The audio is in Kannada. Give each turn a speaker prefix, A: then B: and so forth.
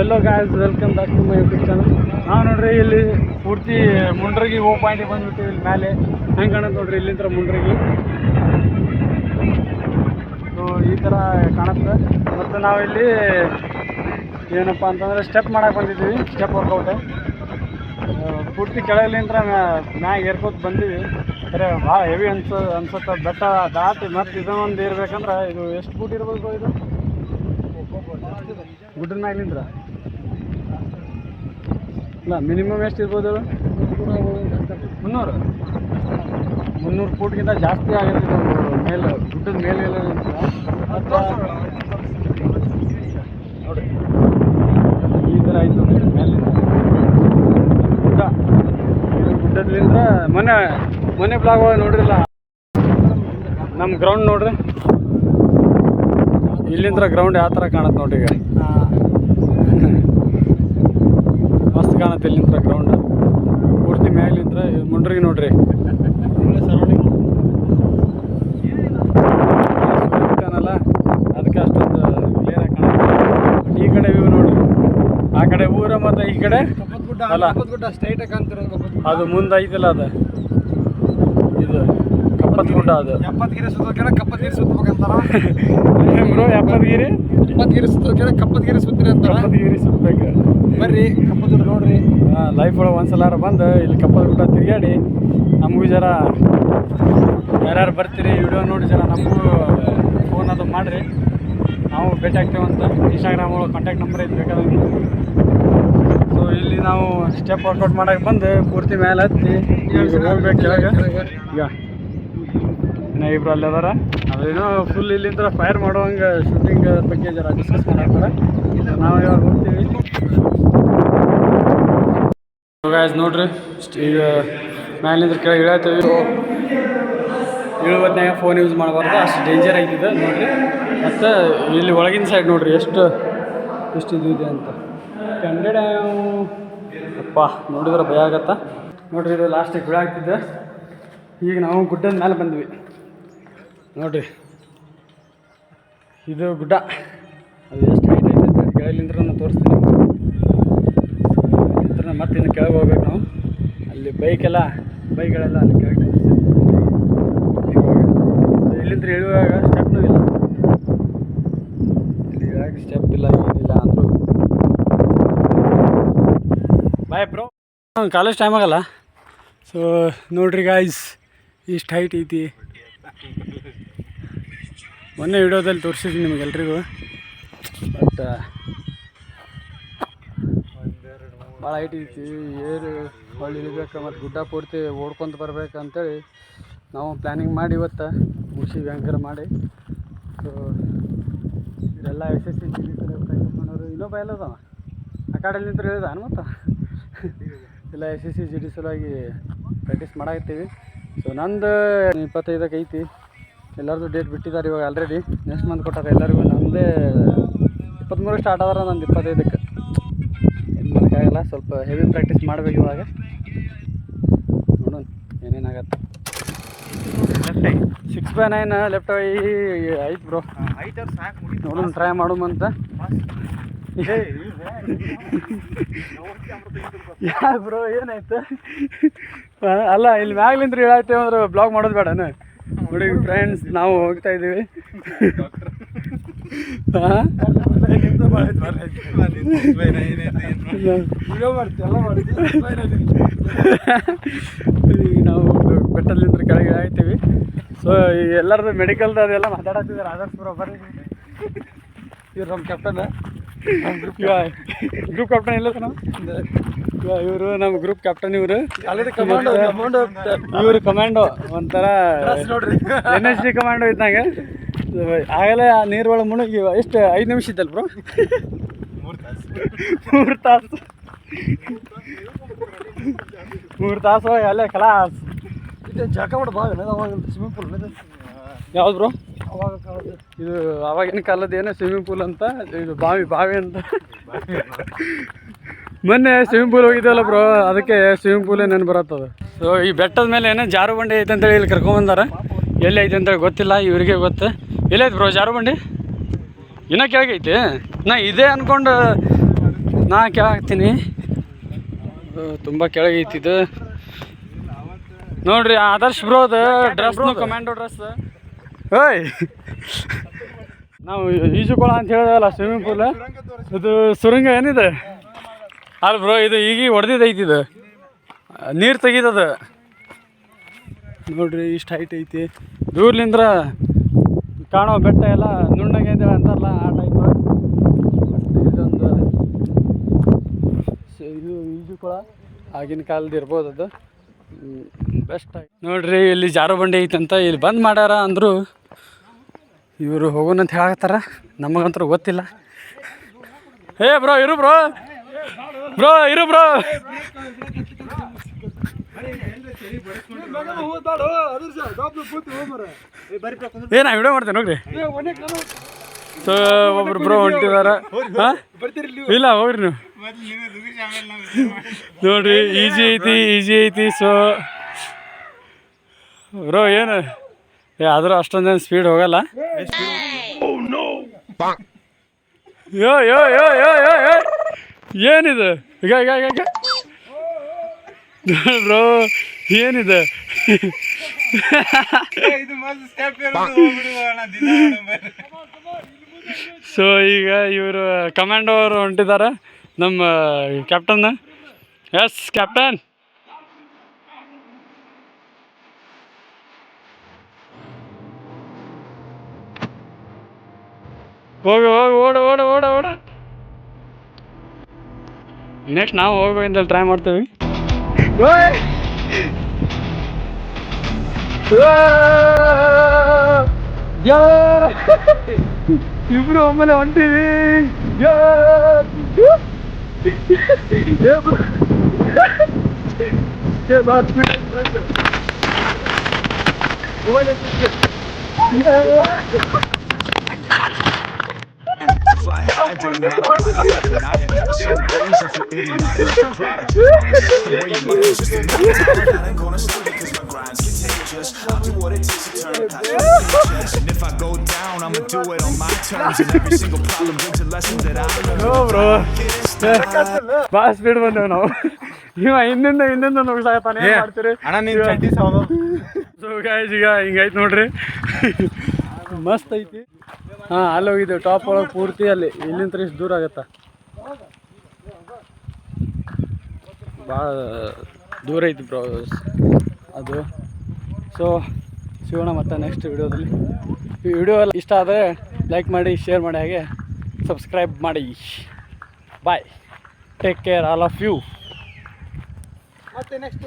A: Hello guys welcome back to my YouTube channel ನಾವು ನೋಡ್ರಿ ಇಲ್ಲಿ ಪೂರ್ತಿ ಮುಂಡ್ರಗಿ ಓ ಪಾಯಿಂಟಿಗೆ ಬಂದ್ಬಿಟ್ಟಿವಿ ಇಲ್ಲಿ ಮೇಲೆ ಹೆಂಗೆ ಕಾಣುತ್ತೆ ನೋಡ್ರಿ ಇಲ್ಲಿಂದ ಮುಂಡ್ರಗಿ. ಸೊ ಈ ಥರ ಕಾಣುತ್ತೆ. ಮತ್ತು ನಾವಿಲ್ಲಿ ಏನಪ್ಪ ಅಂತಂದರೆ ಸ್ಟೆಪ್ ಮಾಡಕ್ಕೆ ಬಂದಿದ್ದೀವಿ ಸ್ಟೆಪ್ ವರ್ಕೌಟ್ ಪೂರ್ತಿ ಕೆಳಗಲಿಂತ್ರ ಮ್ಯಾಗ ಏರ್ಕೋತ ಬಂದೀವಿ. ಅಂದ್ರೆ ಭಾಳ ಹೆವಿ ಅನ್ಸ, ಅನ್ಸುತ್ತೆ. ಬೆಟ್ಟ ದಾಟಿ ಮತ್ತು ಇದನ್ನೊಂದು ಇರ್ಬೇಕಂದ್ರೆ ಇದು ಎಷ್ಟು ಫೂಟ್ ಇರ್ಬೋದು ಇದು? ಗುಡ್ಡದ ಮ್ಯಾಗ್ಲಿಂದ್ರ ಇಲ್ಲ ಮಿನಿಮಮ್ ಎಷ್ಟು ಇರ್ಬೋದು? ಮುನ್ನೂರು. ಮುನ್ನೂರು ಫೂಟ್ಗಿಂತ ಜಾಸ್ತಿ ಆಗಿರುತ್ತೆ ಮೇಲೆ, ಗುಡ್ಡದ ಮೇಲೆ ಎಲ್ಲ ನೋಡಿ. ಈ ಥರ ಆಯಿತು ಮೇಲೆ ಗುಡ್ಡ. ಇದು ಗುಡ್ಡದ್ಲಿಂದ ಮೊನ್ನೆ ಮೊನ್ನೆ ಬ್ಲಾಗ್ ಒಳಗೆ ನಮ್ಮ ಗ್ರೌಂಡ್ ನೋಡ್ರಿ. ಇಲ್ಲಿಂದ ಗ್ರೌಂಡ್ ಯಾವ ಥರ ಕಾಣುತ್ತೆ ನೋಡ್ರಿ ಈಗ. ಕಾಣುತ್ತೆ ಇಲ್ಲಿಂದ ಗ್ರೌಂಡ್ ಪೂರ್ತಿ ಮ್ಯಾಲಿಂತ್ರ ಮುಂಡ್ರಿಗೆ ನೋಡ್ರಿ. ಇರ್ತಾನಲ್ಲ ಅದಕ್ಕೆ ಅಷ್ಟೊಂದು ಕ್ಲಿಯರ್ ಆಗಿ ಕಾಣುತ್ತೆ. ಈ ಕಡೆ ವ್ಯೂ ನೋಡ್ರಿ. ಆ ಕಡೆ ಊರ ಮತ್ತು ಈ ಕಡೆ ಅಲ್ಲ. ಅದು ಮುಂದೆ ಐತಲ್ಲ ಅದು. ಇದು. ಕಪ್ಪತ್ ಗುಡ್ಡ ಅದು.
B: ಎಪ್ಪತ್ಗಿರಿ ಸುತ್ತೋಕೆಣ ಕಪ್ಪತ್ಗಿರಿ ಸುತ್ತಬೇಕಂತಾರ?
A: ಬ್ರೋ ಎಪ್ಪತ್ಗಿರಿ?
B: ಎಪ್ಪತ್ಗಿರಿ ಸುತ್ತೋಕೆಣ ಕಪ್ಪತ್ಗಿರಿ ಸುತ್ತಿರಿ ಅಂತ
A: ಎಪ್ಪತ್ಗಿರಿ ಸುತ್ತಬೇಕು.
B: ಬರ್ರಿ ಕಪ್ಪತ್ ಗುಡ್ಡ ನೋಡ್ರಿ
A: ಲೈಫ್ ಒಳಗೆ ಒಂದ್ಸಲಾರ ಬಂದು ಇಲ್ಲಿ ಕಪ್ಪದ ಗುಡ್ಡ ತಿರುಗಾಡಿ ನಮಗೂ ಜರ ಯಾರ್ಯಾರು ಬರ್ತೀರಿ ವಿಡಿಯೋ ನೋಡಿ ಜರ ನಮಗೂ ಫೋನ್ ಅದು ಮಾಡಿರಿ. ನಾವು ಭೇಟಿ ಆಗ್ತೇವೆ ಅಂತ. ಇನ್ಸ್ಟಾಗ್ರಾಮ್ ಒಳಗೆ ಕಾಂಟ್ಯಾಕ್ಟ್ ನಂಬರ್ ಐತೆ ಬೇಕಾದ್ರೆ ಸೊ ಇಲ್ಲಿ ನಾವು ಸ್ಟೆಪ್ ವರ್ಕೌಟ್ ಮಾಡಕ್ಕೆ ಬಂದು ಪೂರ್ತಿ ಮೇಲೆ ಹತ್ತಿ. ಹೋಗ್ಬೇಕು ಕೆಳಗೆ. ಈಗ. ಇನ್ನು ಇಬ್ರು ಅಲ್ಲಿ ಅದಾರ ಅದೇನೋ ಫುಲ್ ಇಲ್ಲಿಂದ ಫೈರ್ ಮಾಡುವಂಗೆ ಶೂಟಿಂಗ್ ಬಗ್ಗೆ ಜರ ಡಿಸ್ಕಸ್ ಮಾಡಾಕ್ತಾರೆ ನಾವು ಇವಾಗ ಹೋಗ್ತೀವಿ. ಗಾಯ್ಸ್ ನೋಡ್ರಿ ಇಷ್ಟ್ ಈಗ ಮ್ಯಾಲಿಂದ ಕೆಳಗೆ ಇಳತ್ತೀವಿ ಇಳುವತ್ನಾಗ ಫೋನ್ ಯೂಸ್ ಮಾಡಬಾರ್ದು ಅಷ್ಟು ಡೇಂಜರ್ ಆಗಿದೆ ನೋಡ್ರಿ. ಮತ್ತು ಇಲ್ಲಿ ಒಳಗಿನ ಸೈಡ್ ನೋಡ್ರಿ ಎಷ್ಟು ಎಷ್ಟು ಇದು ಇದೆ ಅಂತ. ಕಂಡೆಡ ಅಪ್ಪ ನೋಡಿದ್ರೆ ಭಯ ಆಗತ್ತ. ನೋಡ್ರಿ ಇದು ಲಾಸ್ಟಿಗೆ ಬಿಡಾಗ್ತಿದ್ದೆ ಆಗ್ತಿದ್ದೆ ಈಗ ನಾವು ಗುಡ್ಡದ ಮೇಲೆ ಬಂದ್ವಿ. ನೋಡ್ರಿ. ಇದು ಗುಡ್ಡ. ಅದು ಎಷ್ಟು ಹೈಟ್ ಐತೆ ಕೆಳಗಿಂದ್ರ ತೋರಿಸ್ತೀನಿ. ಇಲ್ಲಿಂದ ಮತ್ತೆ ಇನ್ನು ಕೆಳಗೆ ಹೋಗ್ಬೇಕು ನಾವು. ಅಲ್ಲಿ ಬೈಕೆಲ್ಲ ಬೈಕ್ಗಳೆಲ್ಲ ಅಲ್ಲಿ ಕೆಳಗೆ ಇಲ್ಲಿಂದ್ರೆ ಇಲ್ಲಿಂದ ಇಳುವಾಗ ಸ್ಟೆಪ್ನೂ ಇಲ್ಲ. ಇಲ್ಲಿ ಸ್ಟೆಪ್ ಇಲ್ಲ, ಏನಿಲ್ಲ ಅಂದರು. ಬಾಯ್ ಬ್ರೋ ಕಾಲೇಜ್ ಟೈಮ್ ಆಗಲ್ಲ. ಸೊ ನೋಡ್ರಿ ಗಾಯ್ಸ್ ಇಷ್ಟು ಹೈಟ್ ಐತಿ. ಮೊನ್ನೆ ವಿಡಿಯೋದಲ್ಲಿ ತೋರಿಸಿದ್ದೀನಿ ನಿಮಗೆಲ್ರಿಗೂ ಬಟ್ ಭಾಳ ಹೈಟ್ ಐತಿ ಏರು, ಹೊಳ್ಳಿ ಇಳಿಬೇಕು ಮತ್ತು ಗುಡ್ಡ ಪೂರ್ತಿ ಓಡ್ಕೊಂತ ಬರ್ಬೇಕು ಅಂತೇಳಿ ನಾವು ಪ್ಲ್ಯಾನಿಂಗ್ ಮಾಡಿ ಇವತ್ತು ಮುಗಿಸಿ ವ್ಯಾಂಕರ ಮಾಡಿ. ಸೊ ಇದೆಲ್ಲ ಎಸ್ ಎಸ್ ಸಿ ಮಾಡೋರು ಇನ್ನೊಬ್ಬ ಎಲ್ಲದವ ಆ ಹೇಳಿದ ಅನುಮತ ಹೇಳಿದಾನ ಮತ್ತು? ಇಲ್ಲ S S C G D ಸಲುವಾಗಿ ಪ್ರಾಕ್ಟೀಸ್ ಮಾಡಾಕತ್ತೀವಿ. ಸೊ ನಂದು ಇಪ್ಪತ್ತೈದಕ್ಕೆ ಐತಿ. ಎಲ್ಲರದು ಡೇಟ್ ಬಿಟ್ಟಿದ್ದಾರೆ ಇವಾಗ ಆಲ್ರೆಡಿ ನೆಕ್ಸ್ಟ್ ಮಂತ್ ಕೊಟ್ಟಾರೆ ಎಲ್ಲರಿಗೂ ನಮ್ಮದೇ ಇಪ್ಪತ್ತ್ಮೂರು ಸ್ಟಾರ್ಟ್ ಆದ್ರೆ ನಂದು ಇಪ್ಪತ್ತೈದಕ್ಕೆ. ಏನು ಮಾಡೋಕ್ಕಾಗಲ್ಲ ಸ್ವಲ್ಪ ಹೆವಿ ಪ್ರಾಕ್ಟೀಸ್ ಮಾಡಬೇಕು ಇವಾಗ. ನೋಡೋಣ ಏನೇನಾಗತ್ತೆ ಸಿಕ್ಸ್ ಬೈ ನೈನ್ ಲೆಫ್ಟ್ ಐ ಐತ್ ಬ್ರೋ ನೋಡೋಣ ಟ್ರೈ ಅಂತ. ಯಾಕೆ ಬ್ರೋ ಏನಾಯ್ತು? ಅಲ್ಲ, ಇಲ್ಲಿ ಮ್ಯಾಗ್ಲಿಂದ ಹೇಳಾಯ್ತೇವೆ ಅಂದ್ರೆ ಬ್ಲಾಗ್ ಮಾಡೋದು ಬೇಡನ? ನೋಡಿ ಫ್ರೆಂಡ್ಸ್ ನಾವು ಹೋಗ್ತಾ ಇದ್ದೀವಿ. ಈಗ ನಾವು ಬೆಟ್ಟಲ್ಲಿಂದ ಕೆಳಗೆ ಆಯ್ತೀವಿ. ಸೊ ಈಗ ಎಲ್ಲರದ್ದು ಮೆಡಿಕಲ್ದು ಅದೆಲ್ಲ ಮಾತಾಡತ್ತಿದ್ದಾರೆ. ಆದರ್ಶ್ ಬ್ರೋ ಬರ್ರಿ. ಇವ್ರು ನಮ್ಮ ಕ್ಯಾಪ್ಟನ್ ಗ್ರೂಪ್ ಕ್ಯಾಪ್ಟನ್ ಇಲ್ಲ ಸರ್ ಇವರು ನಮ್ಮ ಗ್ರೂಪ್ ಕ್ಯಾಪ್ಟನ್ ಇವರು. ಇವರು ಕಮಾಂಡೋ ಒಂಥರ ಎನ್ ಎಸ್ ಡಿ ಕಮಾಂಡೋ ಇದ್ದಂಗೆ. ಆಗಲೇ ಆ ನೀರು ಒಳಗೆ ಮುಳುಗಿ ಎಷ್ಟು ಐದು ನಿಮಿಷ ಇದ್ದಲ್ಲ ಬ್ರೋ ಮೂರು ತಾಸು. ಮೂರು ತಾಸು ಅಲ್ಲೇ ಕಲಾಸ್
B: ಇದು ಜಾಕ ಮಾಡಿ ಸ್ವಿಮ್ಮಿಂಗ್ ಪೂಲ್
A: ಯಾವ್ದು ಬ್ರೋ. ಇದು ಅವಾಗಿನ ಕಾಲದ ಏನೋ? ಸ್ವಿಮ್ಮಿಂಗ್ ಪೂಲ್ ಅಂತ? ಇದು ಬಾವಿ ಬಾವಿ ಅಂತ. ಮೊನ್ನೆ ಸ್ವಿಮ್ಮಿಂಗ್ ಪೂಲ್ ಹೋಗಿದ್ದಲ್ಲ ಬ್ರೋ ಅದಕ್ಕೆ ಸ್ವಿಮ್ಮಿಂಗ್ ಪೂಲೇ ನೆನಪು ಬರತ್ತದ? ಸೊ ಈ ಬೆಟ್ಟದ ಮೇಲೆ ಏನೋ ಜಾರು ಬಂಡಿ ಐತೆ ಅಂತೇಳಿ ಇಲ್ಲಿ ಕರ್ಕೊಂಬಂದಾರ. ಎಲ್ಲಿ ಐತೆ ಅಂತೇಳಿ ಗೊತ್ತಿಲ್ಲ, ಇವರಿಗೆ ಗೊತ್ತು. ಎಲ್ಲೈತೆ ಬ್ರೋ ಜಾರು ಬಂಡಿ ಇನ್ನೂ ಕೆಳಗೈತಿ ನಾ ಇದೇ ಅನ್ಕೊಂಡು ನಾ ಕೆಳಗ್ತೀನಿ ತುಂಬ ಕೆಳಗೈತಿದು ನೋಡ್ರಿ, ಆದರ್ಶ್ ಬ್ರೋದು ಡ್ರೆಸ್ ಕಮ್ಯಾಂಡೋ ಡ್ರೆಸ್ ಓಯ್ ನಾವು ಈಜುಕೊಳ ಅಂತ ಹೇಳಿದಲ್ಲ ಸ್ವಿಮ್ಮಿಂಗ್ ಪೂಲ್ ಇದು ಸುರಂಗ ಏನಿದೆ? ಅಲ್ಲ ಬ್ರೋ ಇದು ಈಗ ಹೊಡೆದಿದ್ದೈತಿ ಇದು. ನೀರು ತೆಗೀತದ. ನೋಡ್ರಿ, ಇಷ್ಟು ಹೈಟ್ ಐತಿ. ದೂರ್ಲಿಂದ್ರ ಕಾಣೋ ಬೆಟ್ಟ ಎಲ್ಲ ನುಣ್ಣಗೆ ಅಂತೇಳಿ ಅಂತಾರಲ್ಲ ಆ ಟೈಪ್ ಇದೊಂದು ಇದು ಈಜುಕೊಳ. ಆಗಿನ ಕಾಲದ ಇರ್ಬೋದು ಅದು. ಬೆಸ್ಟ್ ಆಗಿ ನೋಡ್ರಿ, ಇಲ್ಲಿ ಜಾರು ಬಂಡಿ ಐತಂತ ಇಲ್ಲಿ ಬಂದ್ ಮಾಡ್ಯಾರ ಅಂದರು. ಇವರು ಹೋಗೋಣ ಅಂತ ಹೇಳತ್ತಾರ ನಮಗಂತೂ ಗೊತ್ತಿಲ್ಲ. ಹೇ ಬ್ರೋ, ಇರು ಬ್ರೋ. ಬ್ರೋ, ಇರು ಬ್ರೋ. ಏ, ನಾ ವಿಡಿಯೋ ಮಾಡ್ತೇನೆ ನೋಡ್ರಿ ಸೊ ಒಬ್ರು ಬ್ರೋ ಹೊಂಟಿದಾರ. ಇಲ್ಲ, ಹೋಗ್ರಿ ನೀವು. ನೋಡ್ರಿ, ಈಜಿ ಐತಿ ಈಜಿ ಐತಿ, ಸೊ. ಬ್ರೋ, ಏನು? ಆದರೂ ಅಷ್ಟೊಂದೇನು ಸ್ಪೀಡ್ ಹೋಗಲ್ಲ. ಯೋ ಯೋ ಯೋ ಯೋ ಏನಿದು? ಈಗ ಈಗ ಈಗ ಈಗ. ಬ್ರೋ, ಏನಿದೆ? ಸೊ ಈಗ ಇವರು ಕಮಾಂಡೋ ಅವರು ಹೊಂಟಿದ್ದಾರೆ ನಮ್ಮ ಕ್ಯಾಪ್ಟನ್ ಎಸ್ ಕ್ಯಾಪ್ಟನ್ ಹೋಗು ಹೋಗು ಓಡ ಓಡ ಓಡ ಓಡ. ನೆಕ್ಸ್ಟ್ ನಾವು ಹೋಗೋಯಿಂದ ಟ್ರೈ ಮಾಡ್ತೀವಿ. ಇಬ್ರು ಒಮ್ಮೆಲೆ ಹೊಂಟೀವಿ.
C: I bring that up. Some days I feel idiotic. The way you look is just a I ain't gonna stop it my grind's contagious. I'll do what it takes to turn a passion. And if I go down, I'ma do it on my terms. And every single problem brings a lesson that I learned.
A: bro. Boss ಬಿಡ್ ಬಂದೇವು ನಾವು ಇವ ಹಿಂದಿಂದ ಹಿಂದಿಂದ ನುಗ್ಸಾಕತ್ತಾನೆ ಏನ್ ಮಾಡ್ತೀರಿ
B: ಅಣ್ಣ ನೀನ್ ಚಡ್ಡಿ ಸಾವು
A: ಸೊ ಗಾಯ್ಸ್ ಈಗ ಹಿಂಗೈತೆ ನೋಡ್ರಿ ಮಸ್ತ್ ಐತಿ ಹಾಂ, ಅಲ್ಲಿ ಹೋಗಿದ್ದೇವೆ ಟಾಪ್ ಒಳಗೆ ಪೂರ್ತಿ ಅಲ್ಲಿ. ಇಲ್ಲಿಂದ ಇಷ್ಟು ದೂರ ಆಗತ್ತ? ಭಾಳ ದೂರ ಐತಿ ಬ್ರೋ ಅದು. ಸೊ ಸಿಗೋಣ ಮತ್ತೆ ನೆಕ್ಸ್ಟ್ ವಿಡಿಯೋದಲ್ಲಿ ಈ ವಿಡಿಯೋ ಎಲ್ಲ ಇಷ್ಟ ಆದರೆ ಲೈಕ್ ಮಾಡಿ ಶೇರ್ ಮಾಡಿ ಹಾಗೆ ಸಬ್ಸ್ಕ್ರೈಬ್ ಮಾಡಿ. Bye take care all of you
B: ಮತ್ತೆ ನೆಕ್ಸ್ಟ್